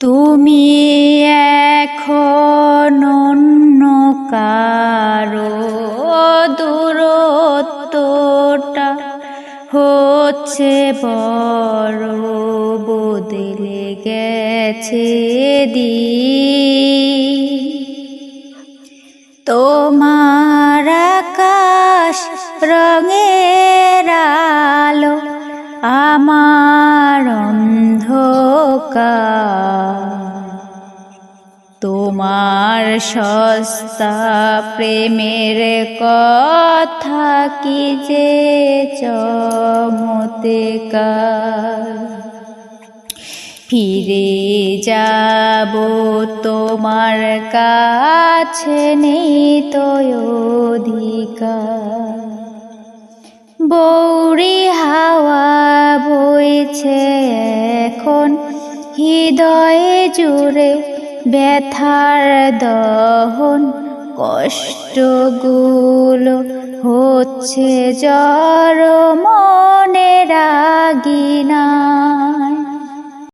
তুমি এখন অন্য কারও দূরত্বটা হচ্ছে বড়, বদলে গেছে দি তোমার আকাশ রঙের আলো আমার অন্ধকার তোমার সস্তা প্রেমের কথা কি যে চমৎকার। ফিরে যাব তোমার কাছে নেই তো অধিকার। বৌরি হাওয়া বইছে এখন হৃদয়ে জুড়ে ব্যথার দহন কষ্টগুলো হচ্ছে জ্বর মনে রাগিনা